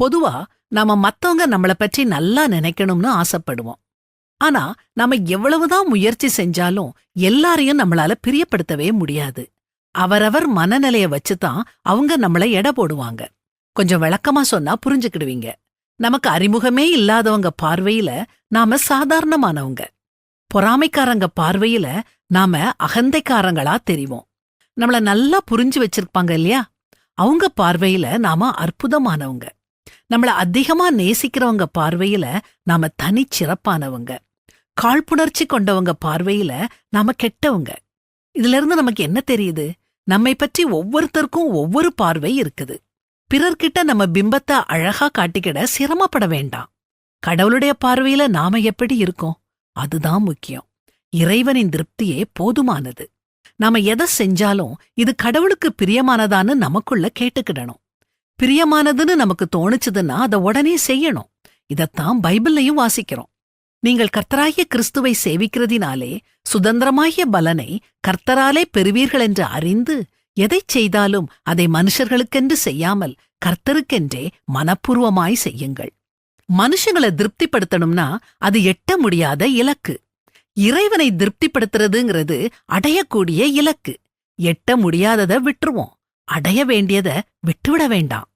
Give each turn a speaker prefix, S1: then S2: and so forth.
S1: பொதுவா நாம மத்தவங்க நம்மள பற்றி நல்லா நினைக்கணும்னு ஆசைப்படுவோம் ஆனா நாம எவ்வளவுதான் முயற்சி செஞ்சாலும் எல்லாரையும் நம்மளால பிரியப்படுத்தவே முடியாது அவரவர் மனநிலைய வச்சுதான் அவங்க நம்மள எட போடுவாங்க கொஞ்சம் விளக்கமா சொன்னா புரிஞ்சுக்கிடுவீங்க நமக்கு அறிமுகமே இல்லாதவங்க பார்வையில நாம சாதாரணமானவங்க பொறாமைக்காரங்க பார்வையில நாம அகந்தைக்காரங்களா தெரிவோம் நம்மள நல்லா புரிஞ்சு வச்சிருப்பாங்க இல்லையா அவங்க பார்வையில நாம அற்புதமானவங்க நம்மள அதிகமா நேசிக்கிறவங்க பார்வையில நாம தனிச்சிறப்பானவங்க காழ்ப்புணர்ச்சி கொண்டவங்க பார்வையில நாம கெட்டவங்க இதுல இருந்து நமக்கு என்ன தெரியுது நம்மை பற்றி ஒவ்வொருத்தருக்கும் ஒவ்வொரு பார்வை இருக்குது பிறர்கிட்ட நம்ம பிம்பத்தை அழகா காட்டிக்கிட சிரமப்பட வேண்டாம் கடவுளுடைய பார்வையில நாம எப்படி இருக்கோம் அதுதான் முக்கியம் இறைவனின் திருப்தியே போதுமானது நாம எதை செஞ்சாலும் இது கடவுளுக்கு பிரியமானதான்னு நமக்குள்ள கேட்டுக்கிடணும் பிரியமானதுன்னு நமக்கு தோணுச்சுதுன்னா அதை உடனே செய்யணும் இதத்தான் பைபிள்லையும் வாசிக்கிறோம் நீங்கள் கர்த்தராகிய கிறிஸ்துவை சேவிக்கிறதினாலே சுதந்திரமாகிய பலனை கர்த்தராலே பெறுவீர்கள் என்று அறிந்து எதை செய்தாலும் அதை மனுஷர்களுக்கென்று செய்யாமல் கர்த்தருக்கென்றே மனப்பூர்வமாய் செய்யுங்கள் மனுஷங்களை திருப்திப்படுத்தணும்னா அது எட்ட முடியாத இலக்கு இறைவனை திருப்திப்படுத்துறதுங்கிறது அடையக்கூடிய இலக்கு எட்ட முடியாததை விட்டுருவோம் அடைய வேண்டியதை விட்டுவிட வேண்டாம்